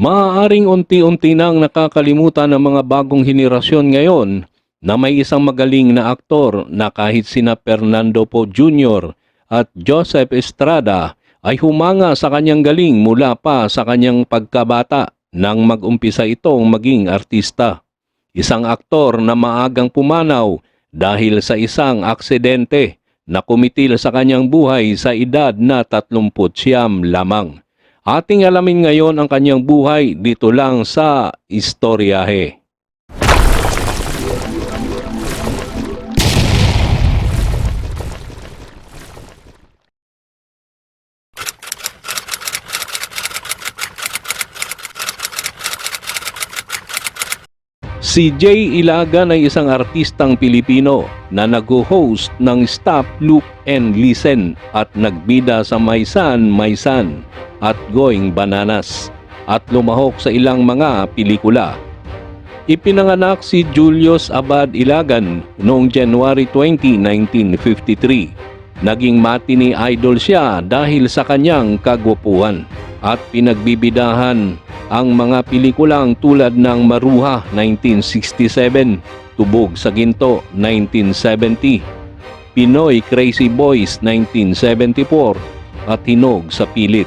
Maaaring unti-unti nang nakakalimutan ng mga bagong henerasyon ngayon na may isang magaling na aktor na kahit sina Fernando Po Jr. at Joseph Estrada ay humanga sa kanyang galing mula pa sa kanyang pagkabata nang mag-umpisa itong maging artista. Isang aktor na maagang pumanaw dahil sa isang aksidente na kumitil sa kanyang buhay sa edad na 30 siyam lamang. Ating alamin ngayon ang kanyang buhay dito lang sa Istoryahe. Si Jay Ilagan ay isang artistang Pilipino na nag-host ng Stop, Look and Listen at nagbida sa Maysan, Maysan at Going Bananas at lumahok sa ilang mga pelikula. Ipinanganak si Julius Abad Ilagan noong January 20, 1953. Naging matinee idol siya dahil sa kanyang kagwapuhan at pinagbibidahan ang mga pelikulang tulad ng Maruha 1967, Tubog sa Ginto 1970, Pinoy Crazy Boys 1974 at Hinog sa Pilit.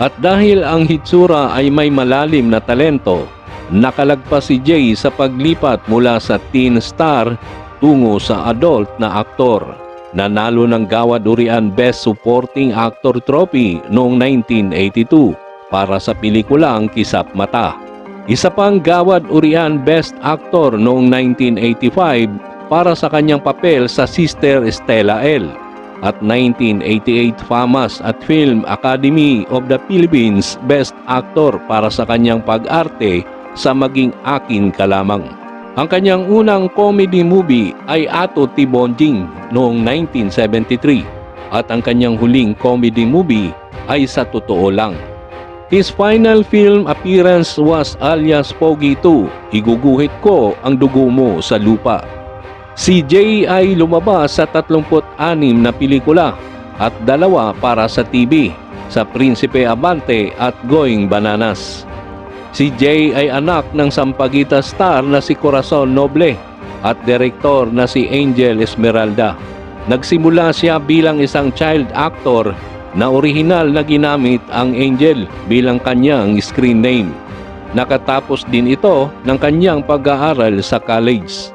At dahil ang hitsura ay may malalim na talento, nakalagpas si Jay sa paglipat mula sa teen star tungo sa adult na aktor. Nanalo ng Gawad Urian Best Supporting Actor Trophy noong 1982 para sa pelikulang Kisap Mata. Isa pang Gawad Urian Best Actor noong 1985 para sa kanyang papel sa Sister Stella L. At 1988 FAMAS at Film Academy of the Philippines Best Actor para sa kanyang pag-arte sa Maging Akin Ka Lamang. Ang kanyang unang comedy movie ay Ato Tibonjing noong 1973 at ang kanyang huling comedy movie ay Sa Totoo Lang. His final film appearance was alias Pogi 2, Iguguhit Ko ang Dugo Mo sa Lupa. Si Jay ay lumabas sa 36 na pelikula at dalawa para sa TV sa Prinsipe Abante at Going Bananas. Si Jay ay anak ng sampagita star na si Corazon Noble at direktor na si Angel Esmeralda. Nagsimula siya bilang isang child actor na orihinal na ginamit ang Angel bilang kanyang screen name. Nakatapos din ito ng kanyang pag-aaral sa college.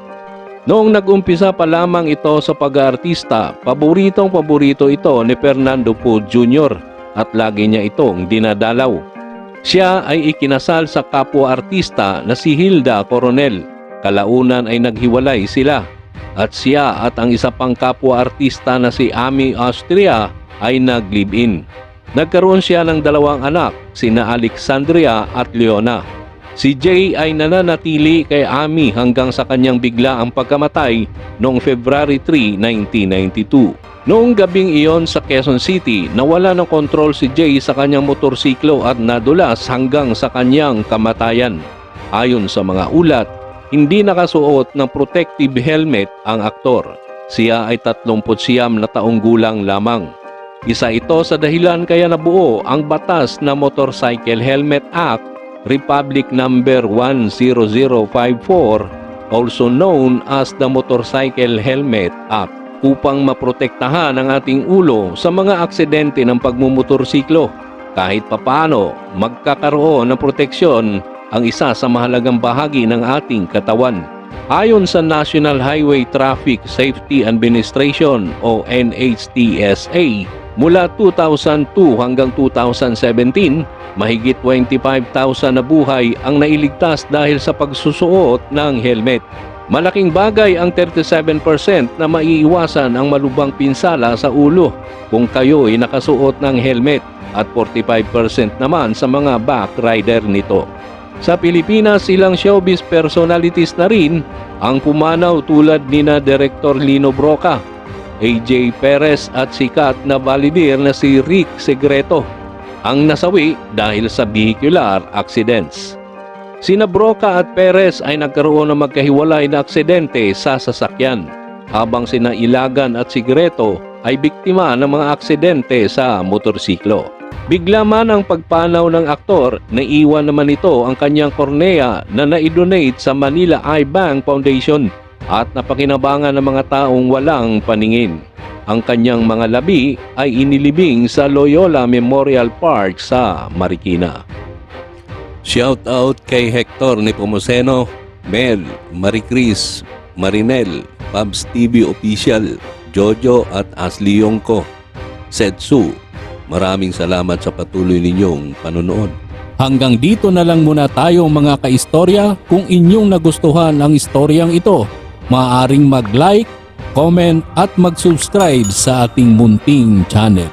Noong nag-umpisa pa lamang ito sa pag-aartista, paboritong paborito ito ni Fernando Po Jr. at lagi niya itong dinadalaw. Siya ay ikinasal sa kapwa-artista na si Hilda Coronel. Kalaunan ay naghiwalay sila at siya at ang isa pang kapwa-artista na si Ami Austria ay nag-live-in. Nagkaroon siya ng dalawang anak, sina Alexandria at Leona. Si Jay ay nananatili kay Ami hanggang sa kanyang bigla ang pagkamatay noong February 3, 1992. Noong gabing iyon sa Quezon City, nawala ng kontrol si Jay sa kanyang motorsiklo at nadulas hanggang sa kanyang kamatayan. Ayon sa mga ulat, hindi nakasuot ng protective helmet ang aktor. Siya ay 39 na taong gulang lamang. Isa ito sa dahilan kaya nabuo ang batas na Motorcycle Helmet Act Republic Number 10054 also known as the Motorcycle Helmet Act upang maprotektahan ang ating ulo sa mga aksidente ng pagmumotorsiklo. Kahit papano, magkakaroon ng proteksyon ang isa sa mahalagang bahagi ng ating katawan. Ayon sa National Highway Traffic Safety Administration o NHTSA, mula 2002 hanggang 2017, mahigit 25,000 na buhay ang nailigtas dahil sa pagsusuot ng helmet. Malaking bagay ang 37% na maiiwasan ang malubang pinsala sa ulo kung kayo ay nakasuot ng helmet at 45% naman sa mga back rider nito. Sa Pilipinas, ilang showbiz personalities na rin ang pumanaw tulad nina Director Lino Broca, AJ Perez at sikat na validir na si Rick Segreto ang nasawi dahil sa vehicular accidents. Sina Broca at Perez ay nagkaroon ng magkahiwalay na aksidente sa sasakyan. habang sina Ilagan at Sigreto ay biktima ng mga aksidente sa motorsiklo. Bigla man ang pagpanaw ng aktor, naiwan naman ito ang kanyang kornea na naidonate sa Manila Eye Bank Foundation at napakinabangan ng mga taong walang paningin. Ang kanyang mga labi ay inilibing sa Loyola Memorial Park sa Marikina. Shout out kay Hector Nepomuceno, Mel, Maricris, Marinel, Pabs TV Official, Jojo at Asli Yongko. Setsu, maraming salamat sa patuloy ninyong panonood. Hanggang dito na lang muna tayo mga kaistorya. Kung inyong nagustuhan ang istoryang ito, maaaring mag-like, comment at mag-subscribe sa ating munting channel.